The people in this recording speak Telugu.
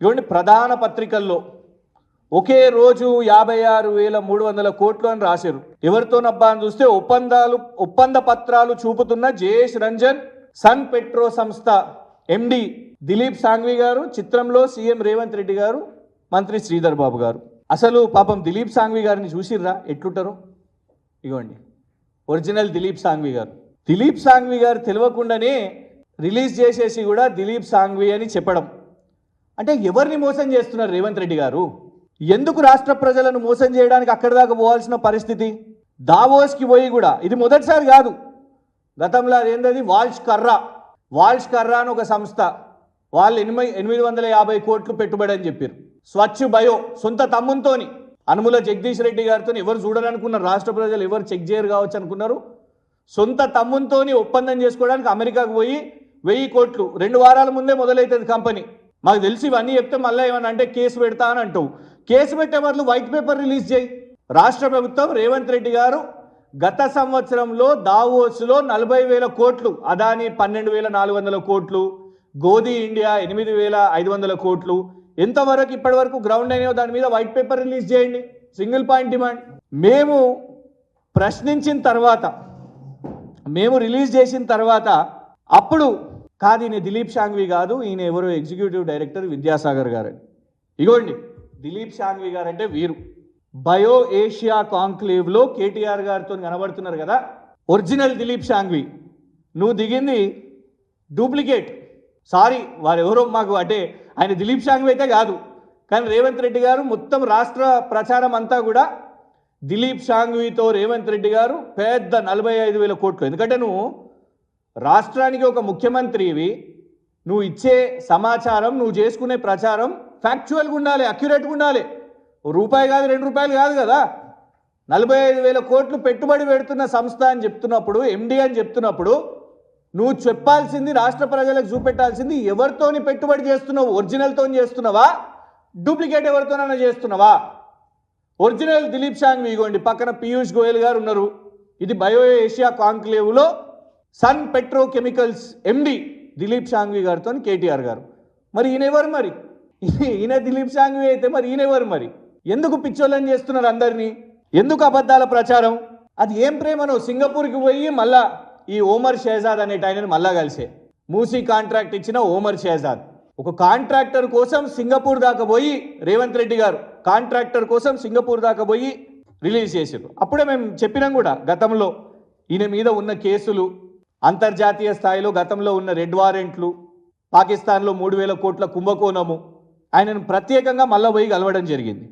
ఇవ్వండి ప్రధాన పత్రికల్లో. ఒకే రోజు యాభై ఆరు వేల మూడు వందల కోట్లు అని రాశారు. ఎవరితోనబ్బా అని చూస్తే ఒప్పందాలు ఒప్పంద పత్రాలు చూపుతున్న జయేష్ రంజన్ సన్ పెట్రో సంస్థ ఎండి దిలీప్ సాంఘ్వి గారు చిత్రంలో సీఎం రేవంత్ రెడ్డి గారు మంత్రి శ్రీధర్ బాబు గారు. అసలు పాపం దిలీప్ సాంఘ్వి గారిని చూసిర్రా? ఎట్లుంటారో? ఇగోండి. ఒరిజినల్ దిలీప్ సాంఘ్వి గారు. దిలీప్ సాంఘ్వి గారు తెలియకుండానే రిలీజ్ చేసేసి కూడా దిలీప్ సాంఘ్వి అని చెప్పడం. అంటే ఎవరిని మోసం చేస్తున్నారు రేవంత్ రెడ్డి గారు? ఎందుకు రాష్ట్ర ప్రజలను మోసం చేయడానికి అక్కడి దాకా పోవాల్సిన పరిస్థితి? దావోస్కి పోయి కూడా ఇది మొదటిసారి కాదు. గతంలో ఏంటది వాల్ష్ కర్రా. వాల్ష్ కర్రా అని ఒక సంస్థ. వాళ్ళు ఎనిమిది ఎనిమిది వందల యాభై కోట్లు పెట్టుబడి అని చెప్పారు స్వచ్ఛ బయో సొంత తమ్మునితోని. అనుముల జగదీష్ రెడ్డి గారితో ఎవరు చూడాలనుకున్నారు రాష్ట్ర ప్రజలు ఎవరు చెక్ చేయరు కావచ్చు అనుకున్నారు. సొంత తమ్మునితోని ఒప్పందం చేసుకోవడానికి అమెరికాకు పోయి వెయ్యి కోట్లు. రెండు వారాల ముందే మొదలవుతుంది కంపెనీ. మాకు తెలిసి ఇవన్నీ చెప్తే మళ్ళీ ఏమన్నా అంటే కేసు పెడతా అని అంటావు. కేసు పెట్టే బదులు వైట్ పేపర్ రిలీజ్ చేయి. రాష్ట్ర ప్రభుత్వం రేవంత్ రెడ్డి గారు గత సంవత్సరంలో దావోస్లో నలభై వేల కోట్లు అదాని పన్నెండు వేల నాలుగు వందల కోట్లు గోధి ఇండియా ఎనిమిది వేల ఐదు వందల కోట్లు. ఎంతవరకు ఇప్పటి వరకు గ్రౌండ్ అయినాయో దాని మీద వైట్ పేపర్ రిలీజ్ చేయండి. సింగిల్ పాయింట్ డిమాండ్ మేము ప్రశ్నించిన తర్వాత మేము రిలీజ్ చేసిన తర్వాత అప్పుడు కాదు ఈయన దిలీప్ షాంగ్వి కాదు ఈయన ఎవరు ఎగ్జిక్యూటివ్ డైరెక్టర్ విద్యాసాగర్ గారు. ఇగోండి దిలీప్ షాంగ్వి గారు అంటే వీరు. బయో ఏషియా కాంక్లేవ్లో కేటీఆర్ గారితో కనబడుతున్నారు కదా ఒరిజినల్ దిలీప్ షాంగ్వి. నువ్వు దిగింది డూప్లికేట్. సారీ వారెవరో మాకు అంటే ఆయన దిలీప్ షాంగ్వి అయితే కాదు. కానీ రేవంత్ రెడ్డి గారు మొత్తం రాష్ట్ర ప్రచారం అంతా కూడా దిలీప్ షాంగ్వితో రేవంత్ రెడ్డి గారు పెద్ద నలభై ఐదు వేల కోట్లు. ఎందుకంటే నువ్వు రాష్ట్రానికి ఒక ముఖ్యమంత్రివి నువ్వు ఇచ్చే సమాచారం నువ్వు చేసుకునే ప్రచారం ఫ్యాక్చువల్గా ఉండాలి అక్యురేట్గా ఉండాలి. ఓ రూపాయి కాదు రెండు రూపాయలు కాదు కదా. నలభై ఐదు వేల కోట్లు పెట్టుబడి పెడుతున్న సంస్థ అని చెప్తున్నప్పుడు ఎండి అని చెప్తున్నప్పుడు నువ్వు చెప్పాల్సింది రాష్ట్ర ప్రజలకు చూపెట్టాల్సింది ఎవరితోని పెట్టుబడి చేస్తున్నావు? ఒరిజినల్తో చేస్తున్నావా? డూప్లికేట్ ఎవరితోనైనా చేస్తున్నావా? ఒరిజినల్ దిలీప్ షాంగ్ ఇగోండి పక్కన పీయూష్ గోయల్ గారు ఉన్నారు. ఇది bio Asia కాంక్లేవ్లో Sun petrochemicals MD Dilip Shanghvi గారితో కేటీఆర్ గారు. మరి ఈయన ఎవరు మరి? ఈయన దిలీప్ షాంఘవి అయితే మరి ఈయన ఎవరు మరి? ఎందుకు పిచ్చోళ్ళని చేస్తున్నారు అందరినీ? ఎందుకు అబద్ధాల ప్రచారం? అది ఏం ప్రేమను? సింగపూర్కి పోయి మళ్ళా ఈ ఓమర్ షేజాద్ అనేట ఆయనను మళ్ళా కలిసే. మూసీ కాంట్రాక్ట్ ఇచ్చిన ఓమర్ షేజాద్. ఒక కాంట్రాక్టర్ కోసం సింగపూర్ దాకా పోయి రేవంత్ రెడ్డి గారు కాంట్రాక్టర్ కోసం సింగపూర్ దాకా పోయి రిలీజ్ చేసారు అప్పుడే మేము చెప్పినాం కూడా గతంలో. ఈయన మీద ఉన్న కేసులు అంతర్జాతీయ స్థాయిలో గతంలో ఉన్న రెడ్ వారెంట్లు పాకిస్తాన్లో మూడు వేల కోట్ల కుంభకోణము ఆయనను ప్రత్యేకంగా మళ్ళా పోయి కలవడం జరిగింది.